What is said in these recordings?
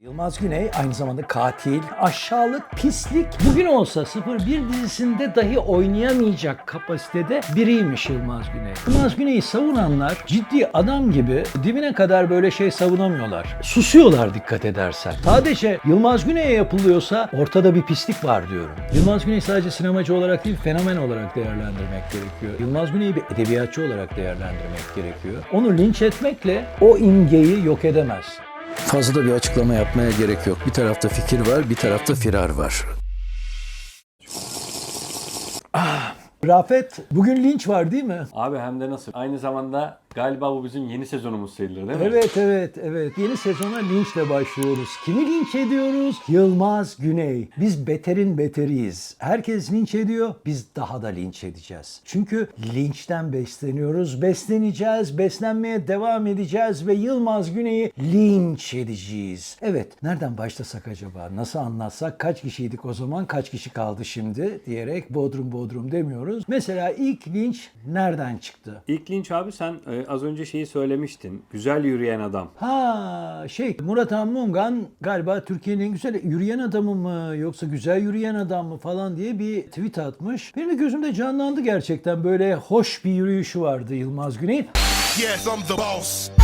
Yılmaz Güney aynı zamanda katil, aşağılık, pislik. Bugün olsa 01 dizisinde dahi oynayamayacak kapasitede biriymiş Yılmaz Güney. Yılmaz Güney'i savunanlar ciddi adam gibi dibine kadar böyle şey savunamıyorlar. Susuyorlar dikkat edersen. Sadece Yılmaz Güney'e yapılıyorsa ortada bir pislik var diyorum. Yılmaz Güney sadece sinemacı olarak değil fenomen olarak değerlendirmek gerekiyor. Yılmaz Güney'i bir edebiyatçı olarak değerlendirmek gerekiyor. Onu linç etmekle o imgeyi yok edemez. Fazla da bir açıklama yapmaya gerek yok. Bir tarafta fikir var, bir tarafta firar var. Rafet, bugün linç var değil mi? Abi hem de nasıl? Aynı zamanda galiba bu bizim yeni sezonumuz sayılır değil mi? Evet evet evet. Yeni sezona linçle başlıyoruz. Kimi linç ediyoruz? Yılmaz Güney. Biz beterin beteriyiz. Herkes linç ediyor. Biz daha da linç edeceğiz. Çünkü linçten besleniyoruz. Besleneceğiz. Beslenmeye devam edeceğiz ve Yılmaz Güney'i linç edeceğiz. Evet. Nereden başlasak acaba? Nasıl anlatsak? Kaç kişiydik o zaman? Kaç kişi kaldı şimdi? Diyerek bodrum bodrum demiyoruz. Mesela ilk linç nereden çıktı? İlk linç abi sen e, az önce şeyi söylemiştin. Güzel yürüyen adam. Ha şey Murat Anmungan galiba Türkiye'nin en güzel yürüyen adamı mı yoksa güzel yürüyen adam mı falan diye bir tweet atmış. Benim de gözümde canlandı gerçekten böyle hoş bir yürüyüşü vardı Yılmaz Güney'in. Yes, I'm the boss.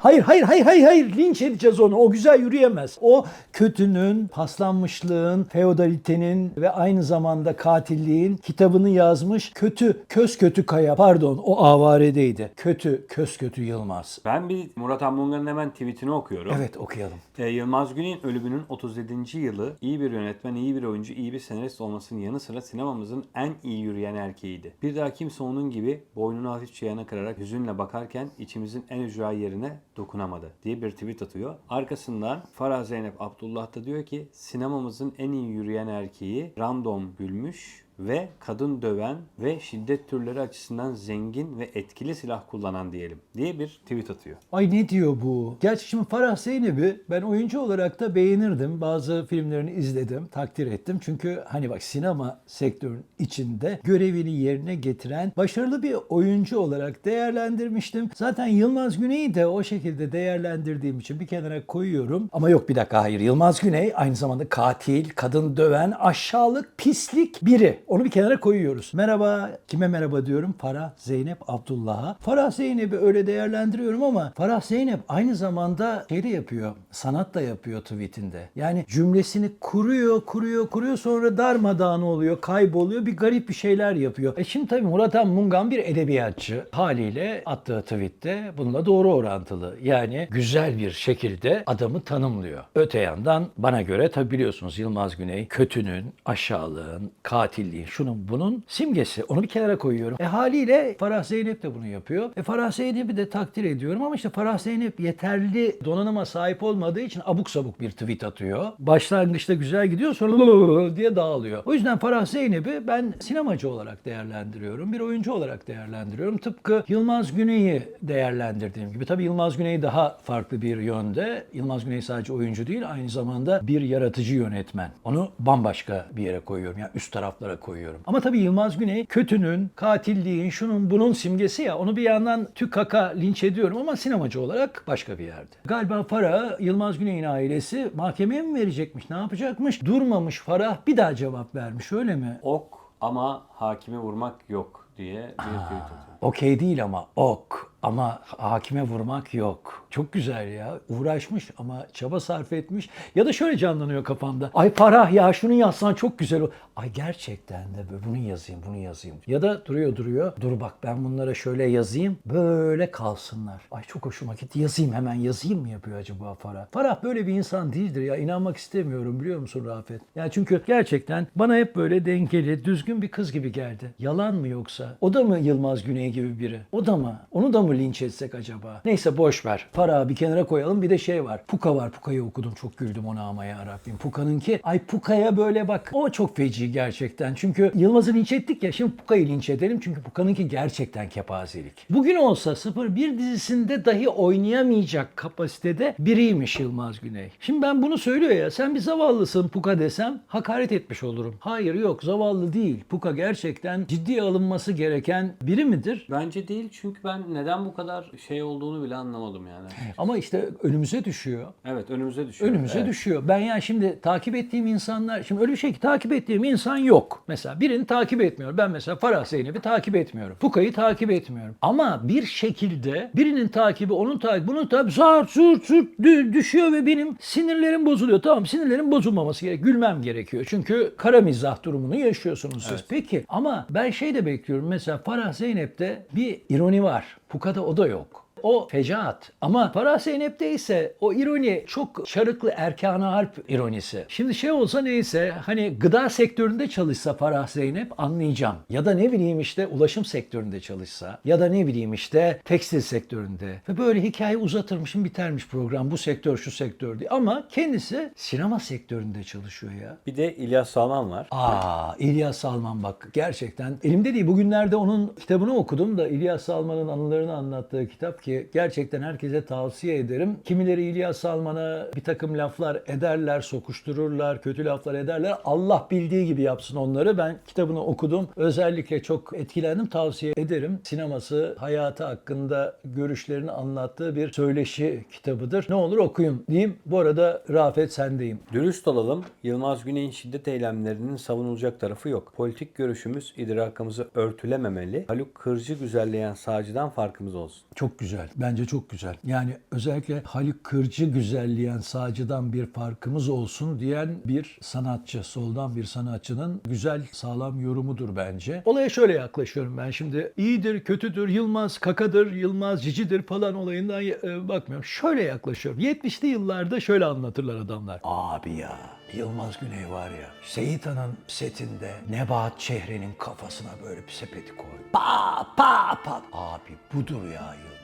Hayır hayır hayır hayır hayır linç edeceğiz onu. O güzel yürüyemez. O kötünün, paslanmışlığın, feodalitenin ve aynı zamanda katilliğin kitabını yazmış kötü, köz kötü kaya pardon o avaredeydi. Kötü, köz kötü Yılmaz. Ben bir Murat Anmungan'ın hemen tweetini okuyorum. Evet okuyalım. E, Yılmaz Güney'in ölümünün 37. yılı iyi bir yönetmen, iyi bir oyuncu, iyi bir senarist olmasının yanı sıra sinemamızın en iyi yürüyen erkeğiydi. Bir daha kimse onun gibi boynunu hafifçe yana kırarak hüzünle bakarken içimizin en ücra yerine dokunamadı diye bir tweet atıyor. Arkasından Farah Zeynep Abdullah da diyor ki sinemamızın en iyi yürüyen erkeği random gülmüş ve kadın döven ve şiddet türleri açısından zengin ve etkili silah kullanan diyelim diye bir tweet atıyor. Ay ne diyor bu? Gerçi şimdi Farah Zeynep'i ben oyuncu olarak da beğenirdim. Bazı filmlerini izledim, takdir ettim. Çünkü hani bak sinema sektörünün içinde görevini yerine getiren başarılı bir oyuncu olarak değerlendirmiştim. Zaten Yılmaz Güney'i de o şekilde değerlendirdiğim için bir kenara koyuyorum. Ama yok bir dakika hayır. Yılmaz Güney aynı zamanda katil, kadın döven, aşağılık, pislik biri. Onu bir kenara koyuyoruz. Merhaba, kime merhaba diyorum? Farah Zeynep Abdullah'a. Farah Zeynep'i öyle değerlendiriyorum ama Farah Zeynep aynı zamanda şey de yapıyor, sanat da yapıyor tweetinde. Yani cümlesini kuruyor, kuruyor, kuruyor sonra darmadağın oluyor, kayboluyor, bir garip bir şeyler yapıyor. E şimdi tabii Murat Mungan bir edebiyatçı haliyle attığı tweette bununla doğru orantılı. Yani güzel bir şekilde adamı tanımlıyor. Öte yandan bana göre tabii biliyorsunuz Yılmaz Güney kötünün, aşağılığın, katilliğin, şunun bunun simgesi. Onu bir kenara koyuyorum. E haliyle Farah Zeynep de bunu yapıyor. E Farah Zeynep'i de takdir ediyorum ama işte Farah Zeynep yeterli donanıma sahip olmadığı için abuk sabuk bir tweet atıyor. Başlangıçta güzel gidiyor sonra diye dağılıyor. O yüzden Farah Zeynep'i ben sinemacı olarak değerlendiriyorum. Bir oyuncu olarak değerlendiriyorum. Tıpkı Yılmaz Güney'i değerlendirdiğim gibi. Tabii Yılmaz Güney daha farklı bir yönde. Yılmaz Güney sadece oyuncu değil aynı zamanda bir yaratıcı yönetmen. Onu bambaşka bir yere koyuyorum. Yani üst taraflara koyuyorum. Ama tabii Yılmaz Güney kötünün, katilliğin, şunun bunun simgesi ya. Onu bir yandan tükaka linç ediyorum ama sinemacı olarak başka bir yerde. Galiba Farah, Yılmaz Güney'in ailesi mahkemeye mi verecekmiş, ne yapacakmış? Durmamış Farah bir daha cevap vermiş öyle mi? Ok ama hakime vurmak yok diye bir tweet atıyor. Okey değil ama ok ama hakime vurmak yok. Çok güzel ya. Uğraşmış ama çaba sarf etmiş. Ya da şöyle canlanıyor kafamda. Ay Farah ya şunu yazsan çok güzel o. Ay gerçekten de böyle bunu yazayım, bunu yazayım. Ya da duruyor duruyor. Dur bak ben bunlara şöyle yazayım. Böyle kalsınlar. Ay çok hoşuma gitti. Yazayım hemen yazayım mı yapıyor acaba Farah? Farah böyle bir insan değildir ya. İnanmak istemiyorum biliyor musun Rafet? Yani çünkü gerçekten bana hep böyle dengeli, düzgün bir kız gibi geldi. Yalan mı yoksa? O da mı Yılmaz Güney gibi biri? O da mı? Onu da mı linç etsek acaba? Neyse boş ver. Farah'ı bir kenara koyalım. Bir de şey var. Puka var. Puka'yı okudum. Çok güldüm ona ama ya Rabbim. Puka'nınki. Ay Puka'ya böyle bak. O çok feci gerçekten. Çünkü Yılmaz'ı linç ettik ya. Şimdi Puka'yı linç edelim. Çünkü Puka'nınki gerçekten kepazelik. Bugün olsa 01 dizisinde dahi oynayamayacak kapasitede biriymiş Yılmaz Güney. Şimdi ben bunu söylüyor ya. Sen bir zavallısın Puka desem hakaret etmiş olurum. Hayır yok zavallı değil. Puka gerçekten ciddiye alınması gereken biri midir? Olabilir. Bence değil çünkü ben neden bu kadar şey olduğunu bile anlamadım yani. Ama işte önümüze düşüyor. Evet önümüze düşüyor. Önümüze Evet. düşüyor. Ben yani şimdi takip ettiğim insanlar, şimdi öyle bir şey ki takip ettiğim insan yok. Mesela birini takip etmiyorum. Ben mesela Farah Zeynep'i takip etmiyorum. Fuka'yı takip etmiyorum. Ama bir şekilde birinin takibi, onun takibi, bunun takibi zart zurt zurt dü- düşüyor ve benim sinirlerim bozuluyor. Tamam sinirlerim bozulmaması gerek. Gülmem gerekiyor. Çünkü kara mizah durumunu yaşıyorsunuz siz. Peki ama ben şey de bekliyorum. Mesela Farah Zeynep'te bir ironi var. Fuka'da o da yok. O fecaat. Ama Farah Zeynep'te ise o ironi çok şarıklı erkan harp ironisi. Şimdi şey olsa neyse hani gıda sektöründe çalışsa Farah Zeynep anlayacağım. Ya da ne bileyim işte ulaşım sektöründe çalışsa. Ya da ne bileyim işte tekstil sektöründe. Ve böyle hikaye uzatırmışım bitermiş program. Bu sektör şu sektör diye. Ama kendisi sinema sektöründe çalışıyor ya. Bir de İlyas Salman var. Aa İlyas Salman bak gerçekten elimde değil. Bugünlerde onun kitabını okudum da İlyas Salman'ın anılarını anlattığı kitap ki gerçekten herkese tavsiye ederim. Kimileri İlyas Salman'a bir takım laflar ederler, sokuştururlar, kötü laflar ederler. Allah bildiği gibi yapsın onları. Ben kitabını okudum. Özellikle çok etkilendim. Tavsiye ederim. Sineması, hayatı hakkında görüşlerini anlattığı bir söyleşi kitabıdır. Ne olur okuyun diyeyim. Bu arada Rafet sendeyim. Dürüst olalım, Yılmaz Güney'in şiddet eylemlerinin savunulacak tarafı yok. Politik görüşümüz idrakımızı örtülememeli. Haluk Kırcı güzelleyen sağcıdan farkımız olsun. Çok güzel. Bence çok güzel. Yani özellikle Haluk Kırcı güzelleyen sağcıdan bir farkımız olsun diyen bir sanatçı, soldan bir sanatçının güzel, sağlam yorumudur bence. Olaya şöyle yaklaşıyorum ben şimdi. iyidir, kötüdür, Yılmaz kakadır, Yılmaz cicidir falan olayından e, bakmıyorum. Şöyle yaklaşıyorum. 70'li yıllarda şöyle anlatırlar adamlar. Abi ya Yılmaz Güney var ya Seyit Han'ın setinde Nebahat Çehre'nin kafasına böyle bir sepeti koy. Pa pa pa. Abi budur ya Yılmaz.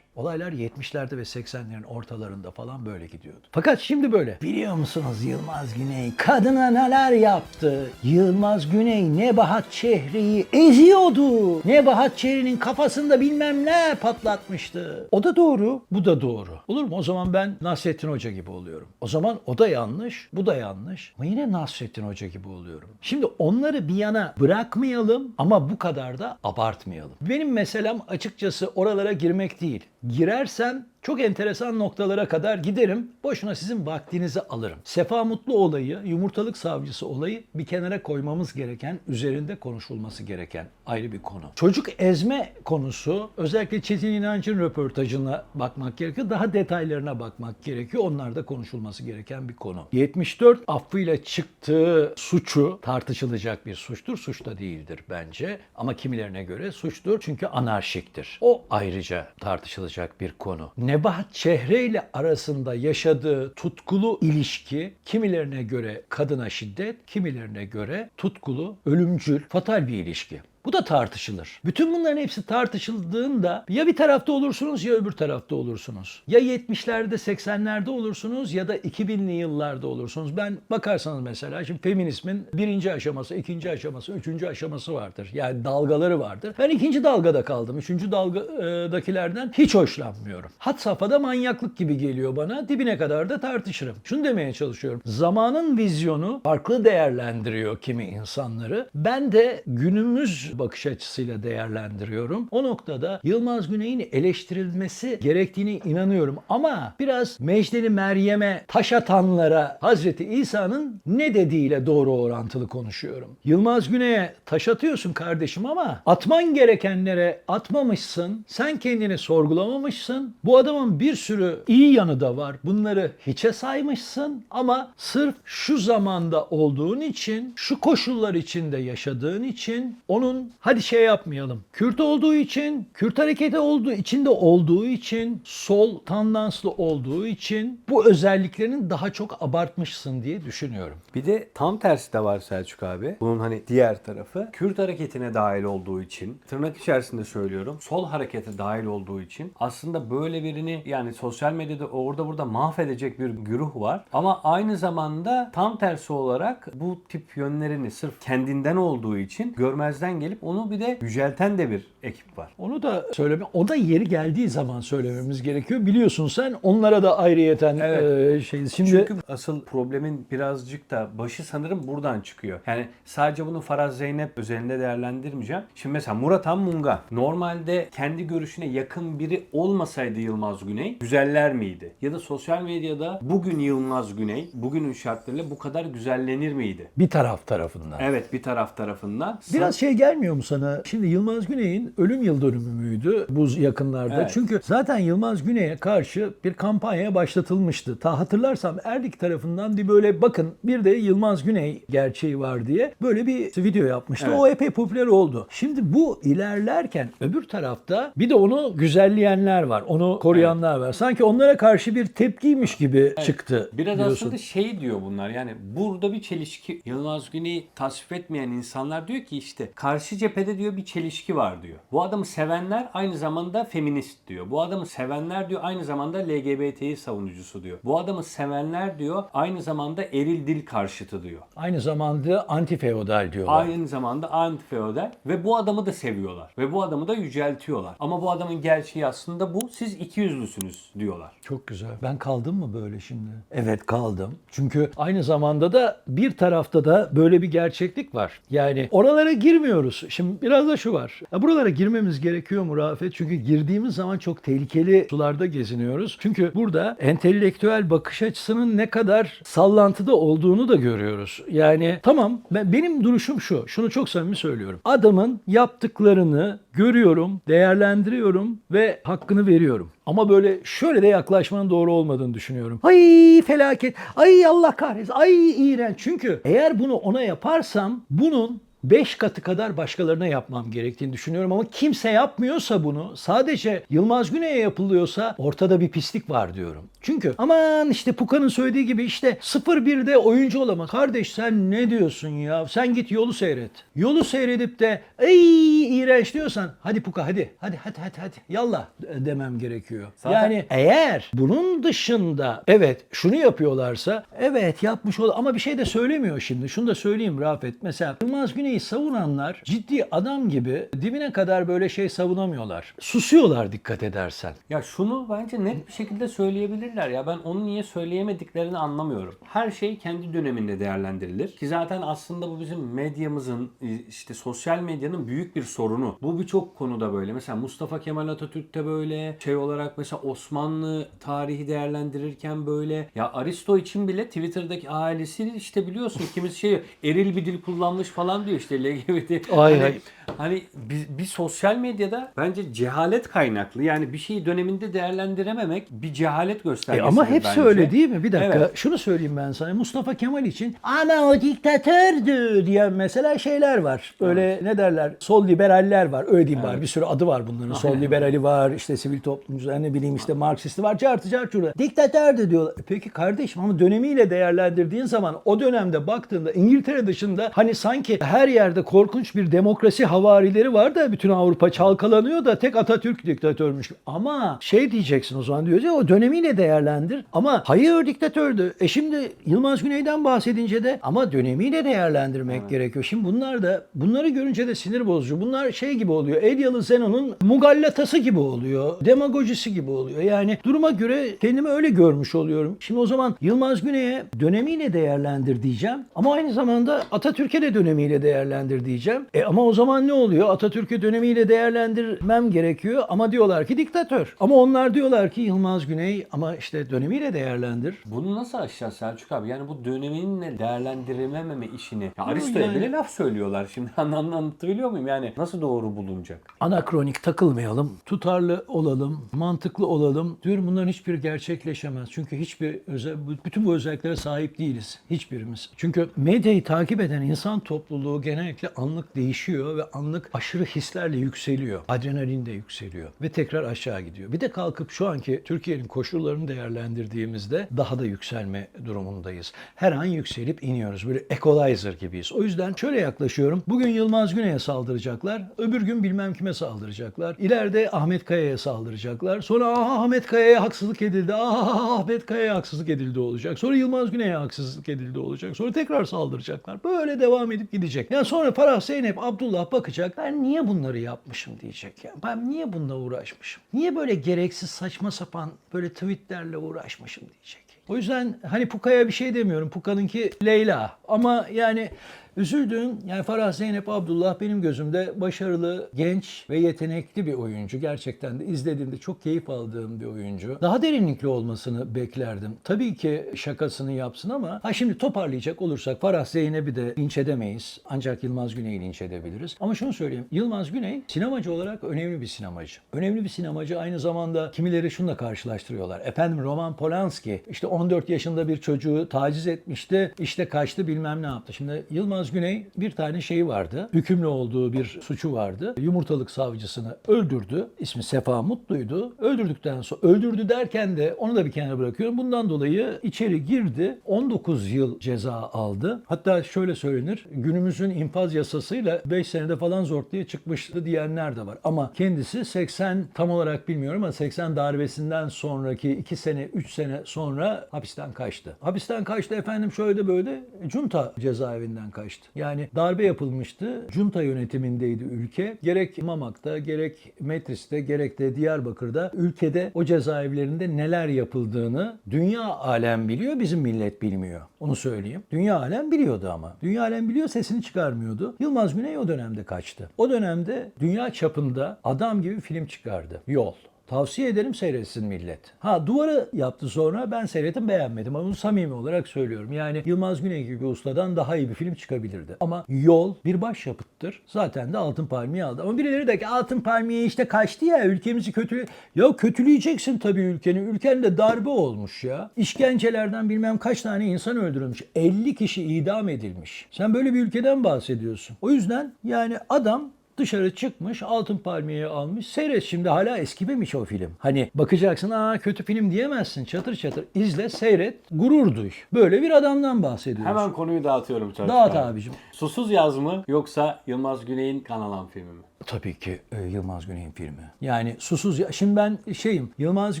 Olaylar 70'lerde ve 80'lerin ortalarında falan böyle gidiyordu. Fakat şimdi böyle. Biliyor musunuz Yılmaz Güney kadına neler yaptı? Yılmaz Güney Nebahat Çehre'yi eziyordu. Nebahat Çehre'nin kafasında bilmem ne patlatmıştı. O da doğru, bu da doğru. Olur mu? O zaman ben Nasrettin Hoca gibi oluyorum. O zaman o da yanlış, bu da yanlış. Ama yine Nasrettin Hoca gibi oluyorum. Şimdi onları bir yana bırakmayalım ama bu kadar da abartmayalım. Benim meselem açıkçası oralara girmek değil. Girersem çok enteresan noktalara kadar giderim. Boşuna sizin vaktinizi alırım. Sefa Mutlu olayı, yumurtalık savcısı olayı bir kenara koymamız gereken, üzerinde konuşulması gereken ayrı bir konu. Çocuk ezme konusu özellikle Çetin İnancı'nın röportajına bakmak gerekiyor. Daha detaylarına bakmak gerekiyor. Onlar da konuşulması gereken bir konu. 74 affıyla çıktığı suçu tartışılacak bir suçtur. Suç da değildir bence. Ama kimilerine göre suçtur. Çünkü anarşiktir. O ayrıca tartışılacak bir konu. Nebahat Çehre ile arasında yaşadığı tutkulu ilişki kimilerine göre kadına şiddet, kimilerine göre tutkulu, ölümcül, fatal bir ilişki. Bu da tartışılır. Bütün bunların hepsi tartışıldığında ya bir tarafta olursunuz ya öbür tarafta olursunuz. Ya 70'lerde 80'lerde olursunuz ya da 2000'li yıllarda olursunuz. Ben bakarsanız mesela şimdi feminizmin birinci aşaması, ikinci aşaması, üçüncü aşaması vardır. Yani dalgaları vardır. Ben ikinci dalgada kaldım. Üçüncü dalgadakilerden hiç hoşlanmıyorum. Hat safhada manyaklık gibi geliyor bana. Dibine kadar da tartışırım. Şunu demeye çalışıyorum. Zamanın vizyonu farklı değerlendiriyor kimi insanları. Ben de günümüz bakış açısıyla değerlendiriyorum. O noktada Yılmaz Güney'in eleştirilmesi gerektiğini inanıyorum. Ama biraz Mecdeli Meryem'e taş atanlara Hazreti İsa'nın ne dediğiyle doğru orantılı konuşuyorum. Yılmaz Güney'e taş atıyorsun kardeşim ama atman gerekenlere atmamışsın. Sen kendini sorgulamamışsın. Bu adamın bir sürü iyi yanı da var. Bunları hiçe saymışsın ama sırf şu zamanda olduğun için, şu koşullar içinde yaşadığın için onun hadi şey yapmayalım. Kürt olduğu için, Kürt hareketi olduğu içinde olduğu için, sol tandanslı olduğu için bu özelliklerini daha çok abartmışsın diye düşünüyorum. Bir de tam tersi de var Selçuk abi. Bunun hani diğer tarafı. Kürt hareketine dahil olduğu için, tırnak içerisinde söylüyorum, sol harekete dahil olduğu için aslında böyle birini yani sosyal medyada orada burada mahvedecek bir güruh var. Ama aynı zamanda tam tersi olarak bu tip yönlerini sırf kendinden olduğu için görmezden gelip onu bir de yücelten de bir ekip var. Onu da söyleme, o da yeri geldiği zaman söylememiz gerekiyor. Biliyorsun sen onlara da ayrıyeten Evet. e, şey. Şimdi Çünkü asıl problemin birazcık da başı sanırım buradan çıkıyor. Yani sadece bunu Faraz Zeynep özelinde değerlendirmeyeceğim. Şimdi mesela Murat Han Munga normalde kendi görüşüne yakın biri olmasaydı Yılmaz Güney güzeller miydi? Ya da sosyal medyada bugün Yılmaz Güney bugünün şartlarıyla bu kadar güzellenir miydi? bir taraf tarafından. Evet bir taraf tarafından. Biraz şey gelmiyor mu sana? Şimdi Yılmaz Güney'in ölüm yıl dönümü müydü bu yakınlarda? Evet. Çünkü zaten Yılmaz Güney'e karşı bir kampanya başlatılmıştı. Ta hatırlarsam Erdik tarafından bir böyle bakın bir de Yılmaz Güney gerçeği var diye böyle bir video yapmıştı. Evet. O epey popüler oldu. Şimdi bu ilerlerken öbür tarafta bir de onu güzelleyenler var. Onu koruyanlar var. Sanki onlara karşı bir tepkiymiş gibi çıktı. Biraz diyorsun. aslında şey diyor bunlar yani burada bir çelişki Yılmaz Güney'i tasvip etmeyen insanlar diyor ki işte karşı cephede diyor bir çelişki var diyor. Bu adamı sevenler aynı zamanda feminist diyor. Bu adamı sevenler diyor aynı zamanda LGBT'yi savunucusu diyor. Bu adamı sevenler diyor aynı zamanda eril dil karşıtı diyor. Aynı zamanda anti feodal diyorlar. Aynı zamanda anti-feodal ve bu adamı da seviyorlar. Ve bu adamı da yüceltiyorlar. Ama bu adamın gerçeği aslında bu. Siz iki yüzlüsünüz diyorlar. Çok güzel. Ben kaldım mı böyle şimdi? Evet kaldım. Çünkü aynı zamanda da bir tarafta da böyle bir gerçeklik var. Yani oralara girmiyoruz. Şimdi biraz da şu var. Ya buralara girmemiz gerekiyor mu Rafet? Çünkü girdiğimiz zaman çok tehlikeli sularda geziniyoruz. Çünkü burada entelektüel bakış açısının ne kadar sallantıda olduğunu da görüyoruz. Yani tamam ben, benim duruşum şu. Şunu çok samimi söylüyorum. Adamın yaptıklarını görüyorum, değerlendiriyorum ve hakkını veriyorum. Ama böyle şöyle de yaklaşmanın doğru olmadığını düşünüyorum. Ay felaket, ay Allah kahretsin, ay iğrenç. Çünkü eğer bunu ona yaparsam bunun 5 katı kadar başkalarına yapmam gerektiğini düşünüyorum ama kimse yapmıyorsa bunu sadece Yılmaz Güney'e yapılıyorsa ortada bir pislik var diyorum. Çünkü aman işte Puka'nın söylediği gibi işte 0-1'de oyuncu olamaz. Kardeş sen ne diyorsun ya? Sen git yolu seyret. Yolu seyredip de ey iğrenç diyorsan hadi Puka hadi hadi hadi hadi hadi yallah demem gerekiyor. Zaten- Yani eğer bunun dışında evet şunu yapıyorlarsa evet yapmış ol ama bir şey de söylemiyor şimdi. Şunu da söyleyeyim Rafet. Mesela Yılmaz Güney'i savunanlar ciddi adam gibi dibine kadar böyle şey savunamıyorlar. Susuyorlar dikkat edersen. Ya şunu bence net bir şekilde söyleyebilirler ya. Ben onu niye söyleyemediklerini anlamıyorum. Her şey kendi döneminde değerlendirilir. Ki zaten aslında bu bizim medyamızın, işte sosyal medyanın büyük bir sorunu. Bu birçok konuda böyle. Mesela Mustafa Kemal Atatürk'te böyle. Şey olarak mesela Osmanlı tarihi değerlendirirken böyle. Ya Aristo için bile Twitter'daki ailesi işte biliyorsun kimisi şey eril bir dil kullanmış falan diyor işte LGBT. Ay, hani, ay. Hani bir, bir sosyal medyada bence cehalet kaynaklı. Yani bir şeyi döneminde değerlendirememek bir cehalet E göstergesi. ama hepsi bence. öyle değil mi? Bir dakika Evet. şunu söyleyeyim ben sana. Mustafa Kemal için ama o diktatördü diyen mesela şeyler var. Böyle ne derler? Sol liberaller var. Öyle diyeyim bari. Bir sürü adı var bunların. Sol liberali var. işte sivil toplumcular ne bileyim işte Marksisti var. Cartı cartı Diktatördü diyorlar. E Peki kardeşim ama dönemiyle değerlendirdiğin zaman o dönemde baktığında İngiltere dışında hani sanki her yerde korkunç bir demokrasi havarileri var da bütün Avrupa çalkalanıyor da tek Atatürk diktatörmüş. Ama şey diyeceksin o zaman diyoruz ya o dönemiyle değerlendir. Ama hayır diktatördü. E şimdi Yılmaz Güney'den bahsedince de ama dönemiyle değerlendirmek gerekiyor. Şimdi bunlar da bunları görünce de sinir bozucu. Bunlar şey gibi oluyor. Elyalı Zenon'un mugallatası gibi oluyor. Demagojisi gibi oluyor. Yani duruma göre kendimi öyle görmüş oluyorum. Şimdi o zaman Yılmaz Güney'e dönemiyle değerlendir diyeceğim. Ama aynı zamanda Atatürk'e de dönemiyle değerlendir diyeceğim. E ama o zaman ne oluyor? Atatürk'ü dönemiyle değerlendirmem gerekiyor ama diyorlar ki diktatör. Ama onlar diyorlar ki Yılmaz Güney ama işte dönemiyle değerlendir. Bunu nasıl aşacağız Selçuk abi? Yani bu döneminle değerlendirememe işini. Ya Aristo'ya yani- bile laf söylüyorlar şimdi. Anlatabiliyor muyum? Yani nasıl doğru bulunacak? Anakronik takılmayalım, tutarlı olalım, mantıklı olalım. Diyorum bunların hiçbiri gerçekleşemez. Çünkü hiçbir özel, bütün bu özelliklere sahip değiliz. Hiçbirimiz. Çünkü medyayı takip eden insan topluluğu genellikle anlık değişiyor ve anlık aşırı hislerle yükseliyor. Adrenalin de yükseliyor ve tekrar aşağı gidiyor. Bir de kalkıp şu anki Türkiye'nin koşullarını değerlendirdiğimizde daha da yükselme durumundayız. Her an yükselip iniyoruz. Böyle equalizer gibiyiz. O yüzden şöyle yaklaşıyorum. Bugün Yılmaz Güney'e saldıracaklar. Öbür gün bilmem kime saldıracaklar. İleride Ahmet Kaya'ya saldıracaklar. Sonra aha Ahmet Kaya'ya haksızlık edildi. Aha Ahmet Kaya'ya haksızlık edildi olacak. Sonra Yılmaz Güney'e haksızlık edildi olacak. Sonra tekrar saldıracaklar. Böyle devam edip gidecek. Ya sonra Farah Zeynep Abdullah bakacak. Ben niye bunları yapmışım diyecek ya. Ben niye bununla uğraşmışım? Niye böyle gereksiz saçma sapan böyle tweetlerle uğraşmışım diyecek. O yüzden hani Puka'ya bir şey demiyorum. Puka'nınki Leyla. Ama yani üzüldüğüm yani Farah Zeynep Abdullah benim gözümde başarılı, genç ve yetenekli bir oyuncu. Gerçekten de izlediğimde çok keyif aldığım bir oyuncu. Daha derinlikli olmasını beklerdim. Tabii ki şakasını yapsın ama ha şimdi toparlayacak olursak Farah Zeynep'i de linç edemeyiz. Ancak Yılmaz Güney'i linç edebiliriz. Ama şunu söyleyeyim. Yılmaz Güney sinemacı olarak önemli bir sinemacı. Önemli bir sinemacı aynı zamanda kimileri şunla karşılaştırıyorlar. Efendim Roman Polanski işte 14 yaşında bir çocuğu taciz etmişti. işte kaçtı bilmem ne yaptı. Şimdi Yılmaz Güney bir tane şeyi vardı. Hükümlü olduğu bir suçu vardı. Yumurtalık savcısını öldürdü. İsmi Sefa Mutlu'ydu. Öldürdükten sonra öldürdü derken de onu da bir kenara bırakıyorum. Bundan dolayı içeri girdi. 19 yıl ceza aldı. Hatta şöyle söylenir. Günümüzün infaz yasasıyla 5 senede falan zor diye çıkmıştı diyenler de var. Ama kendisi 80 tam olarak bilmiyorum ama 80 darbesinden sonraki 2 sene 3 sene sonra hapisten kaçtı. Hapisten kaçtı efendim şöyle böyle junta cezaevinden kaçtı. Yani darbe yapılmıştı. Junta yönetimindeydi ülke. Gerek Mamak'ta gerek Metris'te gerek de Diyarbakır'da ülkede o cezaevlerinde neler yapıldığını dünya alem biliyor bizim millet bilmiyor. Onu söyleyeyim. Dünya alem biliyordu ama. Dünya alem biliyor sesini çıkarmıyordu. Yılmaz Güney o dönemde kaçtı. O dönemde dünya çapında adam gibi film çıkardı. Yol. Tavsiye ederim seyretsin millet. Ha duvarı yaptı sonra ben seyrettim beğenmedim ama bunu samimi olarak söylüyorum. Yani Yılmaz Güney gibi ustadan daha iyi bir film çıkabilirdi. Ama Yol bir başyapıttır. Zaten de Altın Palmiye aldı. Ama birileri de ki Altın Palmiye işte kaçtı ya ülkemizi kötü. Ya kötüleyeceksin tabii ülkeni. Ülkende darbe olmuş ya. İşkencelerden bilmem kaç tane insan öldürülmüş. 50 kişi idam edilmiş. Sen böyle bir ülkeden bahsediyorsun. O yüzden yani adam Dışarı çıkmış, altın palmiyeyi almış. Seyret şimdi hala eskimemiş o film. Hani bakacaksın aa kötü film diyemezsin. Çatır çatır izle, seyret, gurur duy. Böyle bir adamdan bahsediyoruz. Hemen konuyu dağıtıyorum çocuklar. Dağıt abicim. Susuz Yaz mı yoksa Yılmaz Güney'in Kanalan filmi mi? Tabii ki e, Yılmaz Güney'in filmi. Yani susuz ya. Şimdi ben şeyim Yılmaz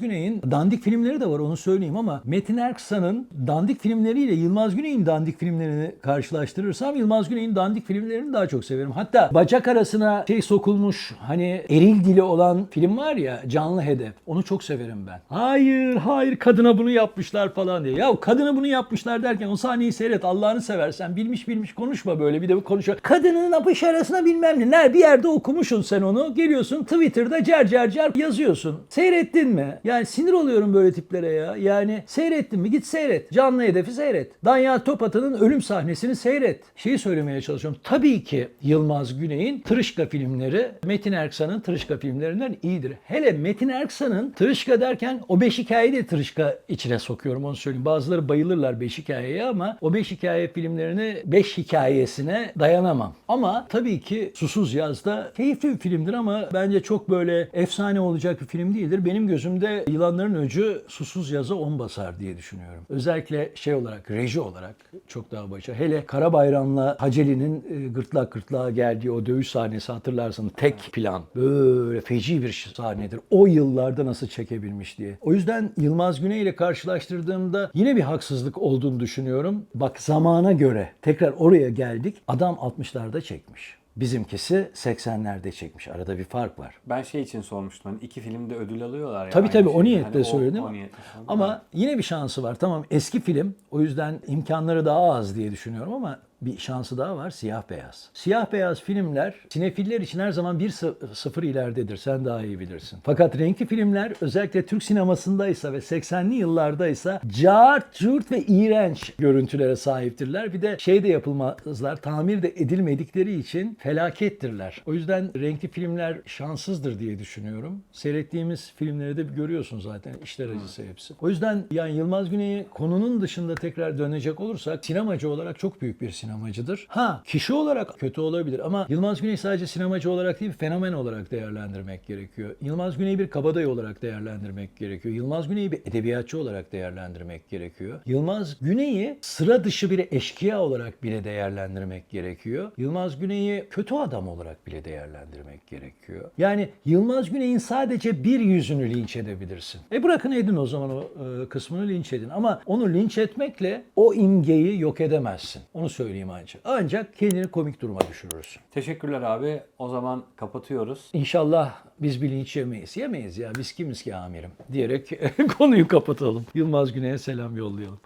Güney'in dandik filmleri de var onu söyleyeyim ama Metin Erksan'ın dandik filmleriyle Yılmaz Güney'in dandik filmlerini karşılaştırırsam Yılmaz Güney'in dandik filmlerini daha çok severim. Hatta bacak arasına şey sokulmuş hani eril dili olan film var ya Canlı Hedef. Onu çok severim ben. Hayır hayır kadına bunu yapmışlar falan diye. Ya kadına bunu yapmışlar derken o sahneyi seyret Allah'ını seversen bilmiş bilmiş konuşma böyle bir de konuşuyor. Kadının apış arasına bilmem ne. Bir yerde okumuşsun sen onu. Geliyorsun Twitter'da cer cer cer yazıyorsun. Seyrettin mi? Yani sinir oluyorum böyle tiplere ya. Yani seyrettin mi? Git seyret. Canlı hedefi seyret. Danyal Topatı'nın ölüm sahnesini seyret. Şeyi söylemeye çalışıyorum. Tabii ki Yılmaz Güney'in Tırışka filmleri Metin Erksan'ın Tırışka filmlerinden iyidir. Hele Metin Erksan'ın Tırışka derken o beş hikayeyi de Tırışka içine sokuyorum onu söyleyeyim. Bazıları bayılırlar beş hikayeye ama o beş hikaye filmlerini beş hikayesine dayanamam. Ama tabii ki Susuz Yaz'da keyifli bir filmdir ama bence çok böyle efsane olacak bir film değildir. Benim gözümde Yılanların Öcü Susuz Yaz'a on basar diye düşünüyorum. Özellikle şey olarak, reji olarak çok daha başarılı. Hele Karabayram'la Haceli'nin e, gırtlak gırtlağa geldiği o dövüş sahnesi hatırlarsın. Tek plan. Böyle feci bir sahnedir. O yıllarda nasıl çekebilmiş diye. O yüzden Yılmaz Güney ile karşılaştırdığımda yine bir haksızlık olduğunu düşünüyorum. Bak zamana göre tekrar oraya geldik. Adam 60'larda çekmiş. Bizimkisi 80'lerde çekmiş. Arada bir fark var. Ben şey için sormuştum. Hani iki filmde ödül alıyorlar ya. Tabii tabii o niyetle Hani o- söyledim. o niyetle söyledim. Ama yine bir şansı var. Tamam eski film o yüzden imkanları daha az diye düşünüyorum ama bir şansı daha var siyah beyaz. Siyah beyaz filmler sinefiller için her zaman bir sı- sıfır ileridedir. Sen daha iyi bilirsin. Fakat renkli filmler özellikle Türk sinemasındaysa ve 80'li yıllardaysa cart, cürt ve iğrenç görüntülere sahiptirler. Bir de şey de yapılmazlar. Tamir de edilmedikleri için felakettirler. O yüzden renkli filmler şanssızdır diye düşünüyorum. Seyrettiğimiz filmleri de görüyorsun zaten. İşler acısı hepsi. O yüzden yani Yılmaz Güney'i konunun dışında tekrar dönecek olursak sinemacı olarak çok büyük bir sinemacıdır. Ha kişi olarak kötü olabilir ama Yılmaz Güney sadece sinemacı olarak değil fenomen olarak değerlendirmek gerekiyor. Yılmaz Güney'i bir kabadayı olarak değerlendirmek gerekiyor. Yılmaz Güney'i bir edebiyatçı olarak değerlendirmek gerekiyor. Yılmaz Güney'i sıra dışı bir eşkıya olarak bile değerlendirmek gerekiyor. Yılmaz Güney'i kötü adam olarak bile değerlendirmek gerekiyor. Yani Yılmaz Güney'in sadece bir yüzünü linç edebilirsin. E bırakın edin o zaman o e, kısmını linç edin. Ama onu linç etmekle o imgeyi yok edemezsin. Onu söyleyeyim ancak. Ancak kendini komik duruma düşürürsün. Teşekkürler abi. O zaman kapatıyoruz. İnşallah biz bilinç yemeyiz. Yemeyiz ya biz kimiz ki amirim diyerek konuyu kapatalım. Yılmaz Güney'e selam yollayalım.